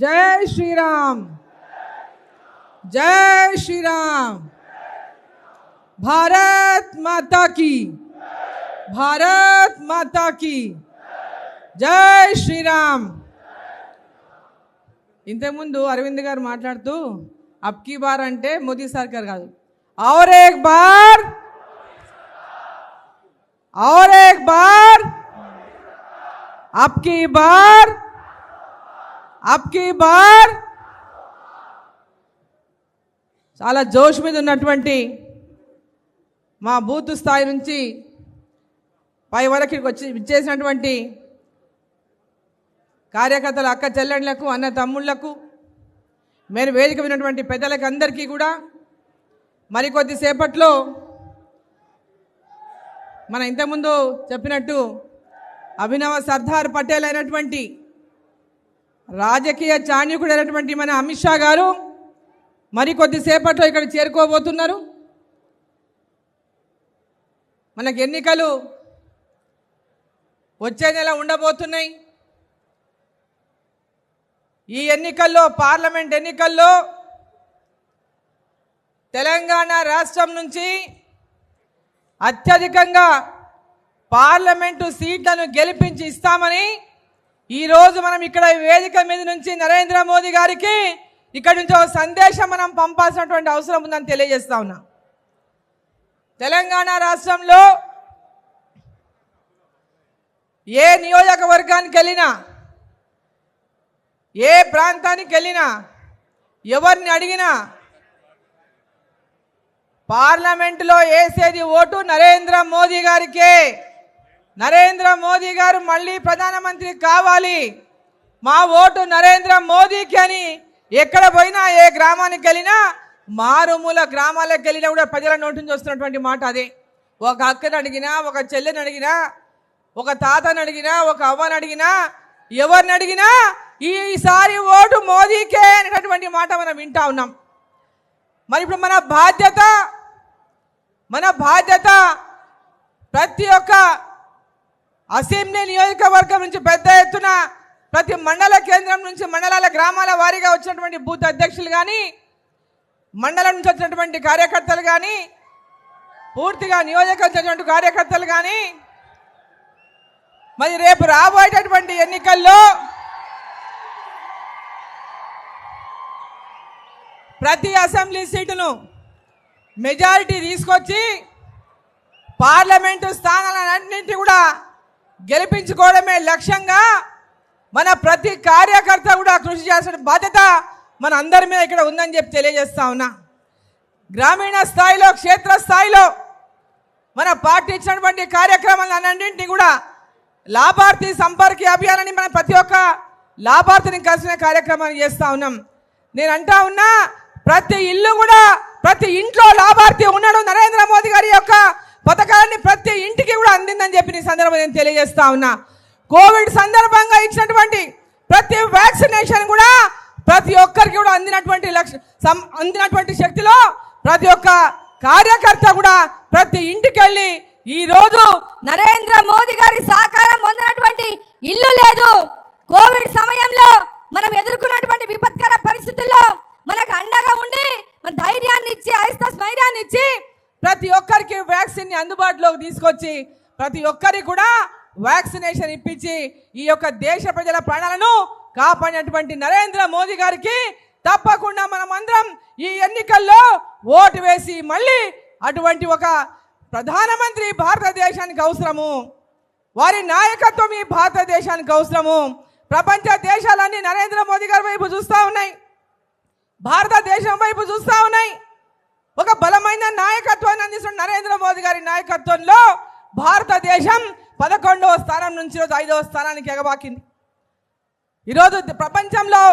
జై శ్రీరామ్ జై శ్రీరామ్ భారత్ మాతా కీ భారత్ మాతా కీ జై శ్రీరామ్ ఇంతకుముందు అరవింద్ గారు మాట్లాడుతూ అబ్కీ బార్ అంటే మోదీ సర్కార్ కాదు ఔర్ ఏక్ బార్ और एक बार अब అప్కి బార్ చాలా జోష్ మీద ఉన్నటువంటి మా బూత్ స్థాయి నుంచి పై వరకు వచ్చి ఇచ్చేసినటువంటి కార్యకర్తల అక్క చెల్లెళ్ళకు అన్న తమ్ముళ్ళకు మీరు వేదిక విన్నటువంటి పెద్దలకు అందరికీ కూడా మరికొద్దిసేపట్లో మన ఇంతకుముందు చెప్పినట్టు అభినవ సర్దార్ పటేల్ అయినటువంటి రాజకీయ చాణ్యకుడు అయినటువంటి మన అమిత్ షా గారు మరి కొద్దిసేపట్లో ఇక్కడ చేరుకోబోతున్నారు. మనకు ఎన్నికలు వచ్చే నెల ఉండబోతున్నాయి. ఈ ఎన్నికల్లో పార్లమెంట్ ఎన్నికల్లో తెలంగాణ రాష్ట్రం నుంచి అత్యధికంగా పార్లమెంటు సీట్లను గెలిపించి ఇస్తామని ఈరోజు మనం ఇక్కడ వేదిక మీద నుంచి నరేంద్ర మోదీ గారికి ఇక్కడి నుంచి ఒక సందేశం మనం పంపాల్సినటువంటి అవసరం ఉందని తెలియజేస్తా ఉన్నా. తెలంగాణ రాష్ట్రంలో ఏ నియోజకవర్గానికి వెళ్ళినా ఏ ప్రాంతానికి వెళ్ళినా ఎవరిని అడిగినా పార్లమెంటులో వేసేది ఓటు నరేంద్ర మోదీ గారికే. నరేంద్ర మోదీ గారు మళ్ళీ ప్రధానమంత్రి కావాలి. మా ఓటు నరేంద్ర మోదీకి అని ఎక్కడ పోయినా ఏ గ్రామానికి వెళ్ళినా మారుమూల గ్రామాలకు వెళ్ళినా కూడా ప్రజల నోటి నుంచి వస్తున్నటువంటి మాట అదే. ఒక అక్కని అడిగినా ఒక చెల్లెని అడిగినా ఒక తాతని అడిగినా ఒక అవ్వని అడిగినా ఎవరిని అడిగినా ఈసారి ఓటు మోదీకే అనేటటువంటి మాట మనం వింటా ఉన్నాం. మరి ఇప్పుడు మన బాధ్యత మన బాధ్యత ప్రతి ఒక్క అసెంబ్లీ నియోజకవర్గం నుంచి పెద్ద ఎత్తున ప్రతి మండల కేంద్రం నుంచి మండలాల గ్రామాల వారీగా వచ్చినటువంటి బూత్ అధ్యక్షులు కానీ మండలం నుంచి వచ్చినటువంటి కార్యకర్తలు కానీ పూర్తిగా నియోజకవర్గం కార్యకర్తలు కానీ మరి రేపు రాబోయేటటువంటి ఎన్నికల్లో ప్రతి అసెంబ్లీ సీటును మెజారిటీ తీసుకొచ్చి పార్లమెంటు స్థానాలన్నింటి కూడా గెలిపించుకోవడమే లక్ష్యంగా మన ప్రతి కార్యకర్త కూడా కృషి చేసిన బాధ్యత మన అందరి మీద ఇక్కడ ఉందని చెప్పి తెలియజేస్తా ఉన్నా. గ్రామీణ స్థాయిలో క్షేత్ర స్థాయిలో మన పార్టీ ఇచ్చినటువంటి కార్యక్రమాలన్నింటినీ కూడా లాభార్థి సంపర్కి అభియానాన్ని మనం ప్రతి ఒక్క లాభార్థిని కలిసిన కార్యక్రమాన్ని చేస్తా ఉన్నాం. నేను అంటా ఉన్నా ప్రతి ఇల్లు కూడా ప్రతి ఇంట్లో లాభార్థి ఉన్నాడు నరేంద్ర మోదీ గారి యొక్క పథకాన్ని ప్రతి ఇంటికి కూడా అందిందని చెప్పి నీ సందర్భంగా నేను తెలియజేస్తా ఉన్నా. కోవిడ్ సందర్భంగా ఇచ్చినటువంటి ప్రతి వ్యాక్సినేషన్ కూడా ప్రతి ఒక్కరికి కూడా అందినటువంటి లక్ష అందినటువంటి శక్తిలో ప్రతి ఒక్క కార్యకర్త కూడా ప్రతి ఇంటికి వెళ్ళి ఈ రోజు నరేంద్ర మోదీ గారి సహకారం పొందినటువంటి ఇల్లు లేదు. కోవిడ్ సమయంలో మనం ఎదుర్కొన్నటువంటి విపత్కర పరిస్థితుల్లో మనకు అండగా ఉండి మన ధైర్యాన్ని ఇచ్చి ఐస్తా స్థైర్యాన్ని ఇచ్చి ప్రతి ఒక్కరికి వ్యాక్సిన్ని అందుబాటులోకి తీసుకొచ్చి ప్రతి ఒక్కరికి కూడా వ్యాక్సినేషన్ ఇప్పించి ఈ యొక్క దేశ ప్రజల ప్రాణాలను కాపాడినటువంటి నరేంద్ర మోదీ గారికి తప్పకుండా మనమందరం ఈ ఎన్నికల్లో ఓటు వేసి మళ్ళీ అటువంటి ఒక ప్రధానమంత్రి భారతదేశానికి అవసరము. వారి నాయకత్వం ఈ భారతదేశానికి అవసరము. ప్రపంచ దేశాలన్నీ నరేంద్ర మోదీ గారి వైపు చూస్తూ ఉన్నాయి. భారతదేశం వైపు చూస్తూ ఉన్నాయి. ఒక బలమైన నాయకత్వాన్ని అందిస్తున్న నరేంద్ర మోదీ గారి నాయకత్వంలో భారతదేశం పదకొండవ స్థానం నుంచి ఈరోజు ఐదవ స్థానానికి ఎగబాకింది. ఈరోజు ప్రపంచంలో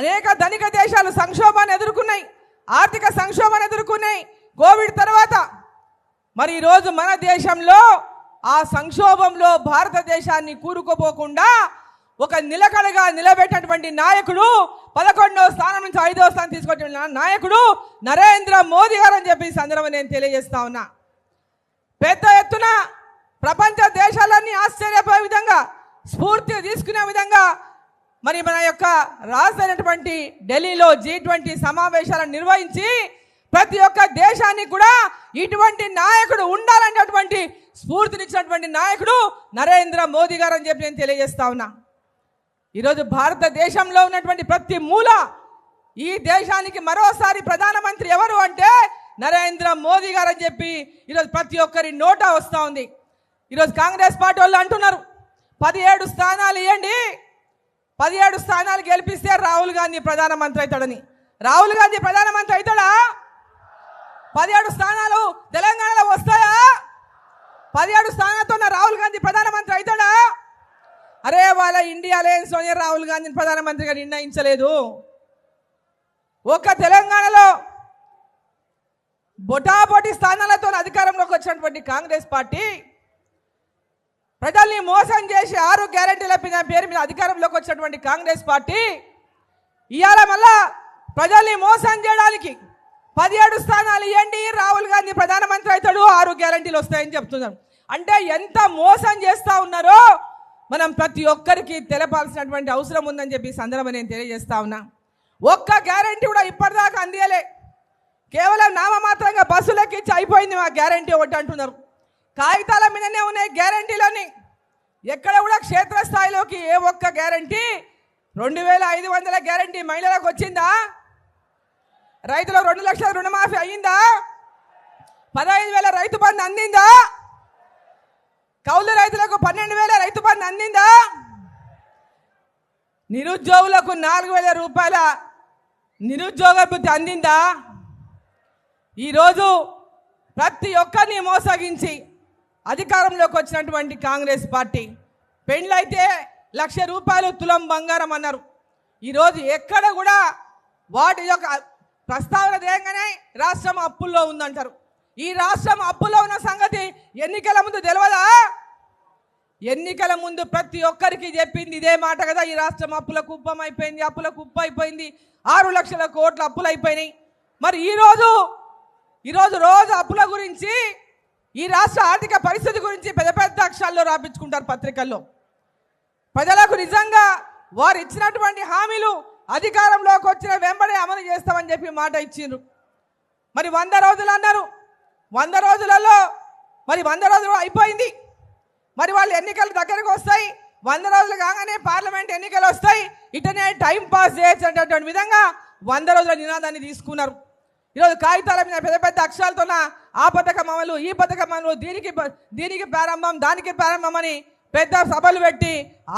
అనేక ధనిక దేశాలు సంక్షోభాన్ని ఎదుర్కొన్నాయి ఆర్థిక సంక్షోభాన్ని ఎదుర్కొన్నాయి కోవిడ్ తర్వాత. మరి ఈరోజు మన దేశంలో ఆ సంక్షోభంలో భారతదేశాన్ని కూరుకుపోకుండా ఒక నిలకడగా నిలబెట్టినటువంటి నాయకుడు పదకొండవ స్థానం నుంచి ఐదవ స్థానం తీసుకొచ్చిన నాయకుడు నరేంద్ర మోదీ గారు అని చెప్పి సందర్భం నేను తెలియజేస్తా ఉన్నా పెద్ద ఎత్తున ప్రపంచ స్ఫూర్తి తీసుకునే విధంగా మరి మన యొక్క రాజైనటువంటి ఢిల్లీలో జీ ట్వంటీ సమావేశాలను నిర్వహించి ప్రతి ఒక్క దేశానికి కూడా ఇటువంటి నాయకుడు ఉండాలనేటువంటి స్ఫూర్తినిచ్చినటువంటి నాయకుడు నరేంద్ర మోదీ గారు అని చెప్పి నేను తెలియజేస్తా ఉన్నా. ఈరోజు భారతదేశంలో ఉన్నటువంటి ప్రతి మూల ఈ దేశానికి మరోసారి ప్రధానమంత్రి ఎవరు అంటే నరేంద్ర మోదీ గారు అని చెప్పి ఈరోజు ప్రతి ఒక్కరి నోటా వస్తూ ఉంది. ఈరోజు కాంగ్రెస్ పార్టీ వాళ్ళు అంటున్నారు. పదిహేడు స్థానాలు ఇవ్వండి పదిహేడు స్థానాలు గెలిపిస్తే రాహుల్ గాంధీ ప్రధానమంత్రి అవుతాడని. రాహుల్ గాంధీ ప్రధానమంత్రి అవుతాడా? పదిహేడు స్థానాలు తెలంగాణలో వస్తాయా? పదిహేడు స్థానాలతో ఉన్న రాహుల్ గాంధీ ప్రధానమంత్రి అవుతాడా? అరే వాళ్ళ ఇండియా అలయన్స్లోనే రాహుల్ గాంధీని ప్రధానమంత్రిగా నిర్ణయించలేదు. ఒక్క తెలంగాణలో బొటాబొటి స్థానాలతో అధికారంలోకి వచ్చినటువంటి కాంగ్రెస్ పార్టీ ప్రజల్ని మోసం చేసి ఆరు గ్యారెంటీల మీద పేరు మీద అధికారంలోకి వచ్చినటువంటి కాంగ్రెస్ పార్టీ ఇవాళ మళ్ళా ప్రజల్ని మోసం చేయడానికి పదిహేడు స్థానాలు ఇవ్వండి రాహుల్ గాంధీ ప్రధానమంత్రి అవుతాడు ఆరు గ్యారంటీలు వస్తాయని చెప్తున్నారు. అంటే ఎంత మోసం చేస్తూ ఉన్నారో మనం ప్రతి ఒక్కరికి తెలపాల్సినటువంటి అవసరం ఉందని చెప్పి సందర్భం నేను తెలియజేస్తా ఉన్నా. ఒక్క గ్యారంటీ కూడా ఇప్పటిదాకా అందియలే. కేవలం నామమాత్రంగా బస్సులకి ఇచ్చి అయిపోయింది మా గ్యారంటీ ఒకటి అంటున్నారు. కాగితాల మీదనే ఉన్నాయి గ్యారంటీలని ఎక్కడ కూడా క్షేత్రస్థాయిలోకి ఏ ఒక్క గ్యారంటీ? రెండు వేల ఐదు వందల గ్యారంటీ మహిళలకు వచ్చిందా? రైతులకు రెండు లక్షల రుణమాఫీ అయ్యిందా పదహైదు వేల రైతు బంధు అందిందా? కౌలు రైతులకు పన్నెండు వేల రైతు బంధు అందిందా? నిరుద్యోగులకు నాలుగు వేల రూపాయల నిరుద్యోగ భృతి అందిందా? ఈరోజు ప్రతి ఒక్కరిని మోసగించి అధికారంలోకి వచ్చినటువంటి కాంగ్రెస్ పార్టీ పెండ్లైతే లక్ష రూపాయలు తులం బంగారం అన్నారు. ఈరోజు ఎక్కడ కూడా వాటి యొక్క ప్రస్తావన తేయంగానే రాష్ట్రం అప్పుల్లో ఉందంటారు. ఈ రాష్ట్రం అప్పులో ఉన్న సంగతి ఎన్నికల ముందు తెలియదా ఎన్నికల ముందు ప్రతి ఒక్కరికి చెప్పింది ఇదే మాట కదా ఈ రాష్ట్రం అప్పుల కుప్పం అయిపోయింది అప్పుల కుప్ప అయిపోయింది ఆరు లక్షల కోట్ల అప్పులు అయిపోయినాయి. మరి ఈరోజు ఈరోజు రోజు అప్పుల గురించి ఈ రాష్ట్ర ఆర్థిక పరిస్థితి గురించి పెద్ద పెద్ద అక్షరాల్లో రాపించుకుంటారు పత్రికల్లో. ప్రజలకు నిజంగా వారు ఇచ్చినటువంటి హామీలు అధికారంలోకి వచ్చిన వెంబడే అమలు చేస్తామని చెప్పి మాట ఇచ్చిండ్రు. మరి వంద రోజులు అన్నారు. వంద రోజులలో మరి వంద రోజులు అయిపోయింది. మరి వాళ్ళు ఎన్నికలు దగ్గరకు వస్తాయి. వంద రోజులు కాగానే పార్లమెంట్ ఎన్నికలు వస్తాయి. ఇటనే టైం పాస్ చేయొచ్చు అనేటటువంటి విధంగా వంద రోజుల నినాదాన్ని తీసుకున్నారు. ఈరోజు కాగితాల మీద పెద్ద పెద్ద అక్షరాలతో ఆ పథకం అమలు ఈ పథకం అమలు దీనికి దీనికి ప్రారంభం దానికి ప్రారంభం అని పెద్ద సభలు పెట్టి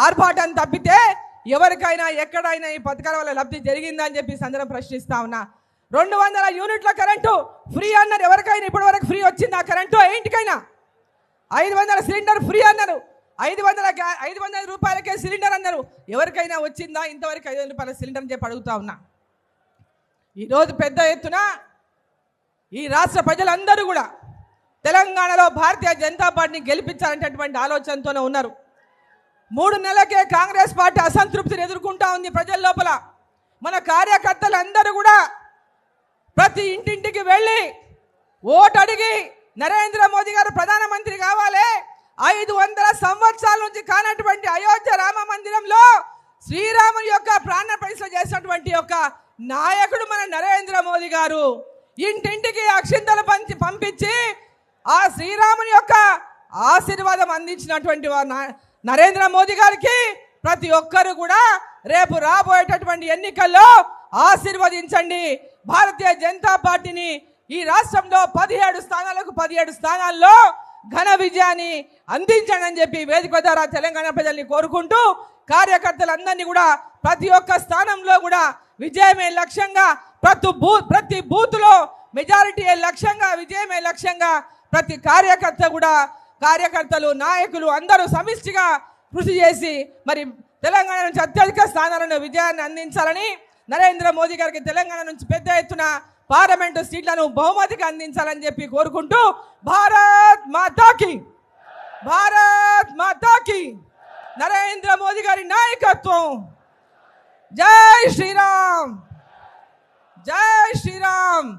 ఆర్భాటాన్ని తప్పితే ఎవరికైనా ఎక్కడైనా ఈ పథకాల వల్ల లబ్ధి జరిగిందని చెప్పి సందర్భం ప్రశ్నిస్తా ఉన్నా. రెండు వందల యూనిట్ల కరెంటు ఫ్రీ అన్నారు. ఎవరికైనా ఇప్పటి వరకు ఫ్రీ వచ్చిందా? కరెంటు ఏంటికైనా? ఐదు వందల సిలిండర్ ఫ్రీ అన్నారు. ఐదు వందల ఐదు వందల రూపాయలకే సిలిండర్ అన్నారు. ఎవరికైనా వచ్చిందా? ఇంతవరకు ఐదు వందల రూపాయల సిలిండర్ అని చెప్పి అడుగుతా ఉన్నా. ఈరోజు పెద్ద ఎత్తున ఈ రాష్ట్ర ప్రజలందరూ కూడా తెలంగాణలో భారతీయ జనతా పార్టీని గెలిపించాలనేటటువంటి ఆలోచనతోనే ఉన్నారు. మూడు నెలలకే కాంగ్రెస్ పార్టీ అసంతృప్తిని ఎదుర్కొంటా ఉంది ప్రజల లోపల. మన కార్యకర్తలందరూ కూడా ప్రతి ఇంటింటికి వెళ్ళి ఓటు అడిగి నరేంద్ర మోదీ గారు ప్రధానమంత్రి కావాలి. ఐదు వందల సంవత్సరాల నుంచి కానటువంటి అయోధ్య రామ మందిరంలో శ్రీరాముని యొక్క ప్రాణ ప్రతిష్ఠ చేసినటువంటి యొక్క నాయకుడు మన నరేంద్ర మోదీ గారు. ఇంటింటికి అక్షింతలు పంచి పంపించి ఆ శ్రీరాముని యొక్క ఆశీర్వాదం అందించినటువంటి వారు నరేంద్ర మోదీ గారికి ప్రతి ఒక్కరు కూడా రేపు రాబోయేటటువంటి ఎన్నికల్లో ఆశీర్వదించండి. భారతీయ జనతా పార్టీని ఈ రాష్ట్రంలో పదిహేడు స్థానాలకు పదిహేడు స్థానాల్లో ఘన విజయాన్ని అందించండి అని చెప్పి వేదిక ద్వారా తెలంగాణ ప్రజల్ని కోరుకుంటూ కార్యకర్తలందరినీ కూడా ప్రతి ఒక్క స్థానంలో కూడా విజయమే లక్ష్యంగా ప్రతి బూ ప్రతి బూత్లో మెజారిటీ లక్ష్యంగా విజయమే లక్ష్యంగా ప్రతి కార్యకర్త కూడా కార్యకర్తలు నాయకులు అందరూ సమిష్టిగా కృషి చేసి మరి తెలంగాణ నుంచి అత్యధిక స్థానాలను విజయాన్ని అందించాలని నరేంద్ర మోదీ గారికి తెలంగాణ నుంచి పెద్ద ఎత్తున పార్లమెంటు సీట్లను బహుమతికి అందించాలని చెప్పి కోరుకుంటూ భారత్ మాతాకి భారత్ మాతాకి నరేంద్ర మోదీ గారి నాయకత్వం. జై శ్రీరామ్! జై శ్రీరామ్